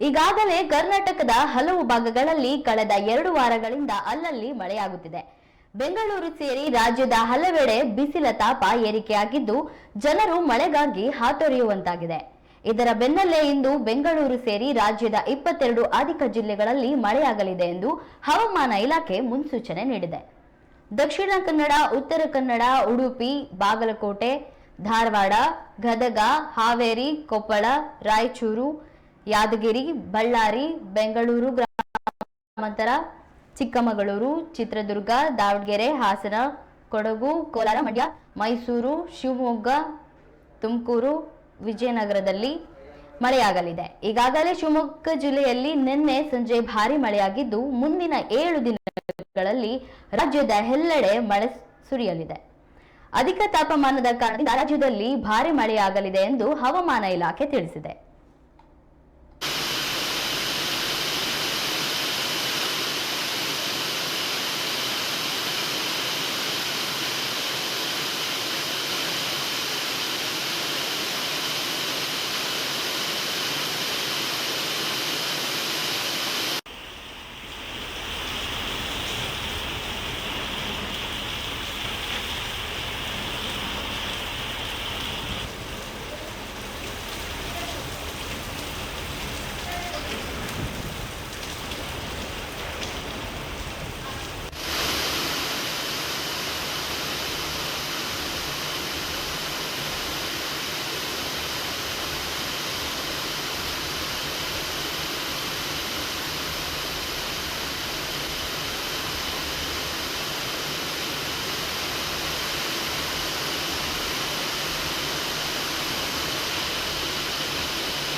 ಈಗಾಗಲೇ ಕರ್ನಾಟಕದ ಹಲವು ಭಾಗಗಳಲ್ಲಿ ಕಳೆದ ಎರಡು ವಾರಗಳಿಂದ ಅಲ್ಲಲ್ಲಿ ಮಳೆಯಾಗುತ್ತಿದೆ. ಬೆಂಗಳೂರು ಸೇರಿ ರಾಜ್ಯದ ಹಲವೆಡೆ ಬಿಸಿಲ ತಾಪ ಏರಿಕೆಯಾಗಿದ್ದು, ಜನರು ಮಳೆಗಾಗಿ ಹಾತೊರೆಯುವಂತಾಗಿದೆ. ಇದರ ಬೆನ್ನಲ್ಲೇ ಇಂದು ಬೆಂಗಳೂರು ಸೇರಿ ರಾಜ್ಯದ ಇಪ್ಪತ್ತೆರಡು ಅಧಿಕ ಜಿಲ್ಲೆಗಳಲ್ಲಿ ಮಳೆಯಾಗಲಿದೆ ಎಂದು ಹವಾಮಾನ ಇಲಾಖೆ ಮುನ್ಸೂಚನೆ ನೀಡಿದೆ. ದಕ್ಷಿಣ ಕನ್ನಡ, ಉತ್ತರ ಕನ್ನಡ, ಉಡುಪಿ, ಬಾಗಲಕೋಟೆ, ಧಾರವಾಡ, ಗದಗ, ಹಾವೇರಿ, ಕೊಪ್ಪಳ, ರಾಯಚೂರು ಯಾದಗಿರಿ, ಬಳ್ಳಾರಿ, ಬೆಂಗಳೂರು ಗ್ರಾಮಾಂತರ, ಚಿಕ್ಕಮಗಳೂರು, ಚಿತ್ರದುರ್ಗ, ದಾವಣಗೆರೆ, ಹಾಸನ, ಕೊಡಗು, ಕೋಲಾರ, ಮಂಡ್ಯ, ಮೈಸೂರು, ಶಿವಮೊಗ್ಗ, ತುಮಕೂರು, ವಿಜಯನಗರದಲ್ಲಿ ಮಳೆಯಾಗಲಿದೆ. ಈಗಾಗಲೇ ಶಿವಮೊಗ್ಗ ಜಿಲ್ಲೆಯಲ್ಲಿ ನಿನ್ನೆ ಸಂಜೆ ಭಾರಿ ಮಳೆಯಾಗಿದ್ದು, ಮುಂದಿನ ಏಳು ದಿನಗಳಲ್ಲಿ ರಾಜ್ಯದ ಎಲ್ಲೆಡೆ ಮಳೆ ಸುರಿಯಲಿದೆ. ಅಧಿಕ ತಾಪಮಾನದ ಕಾರಣದಿಂದ ರಾಜ್ಯದಲ್ಲಿ ಭಾರಿ ಮಳೆಯಾಗಲಿದೆ ಎಂದು ಹವಾಮಾನ ಇಲಾಖೆ ತಿಳಿಸಿದೆ.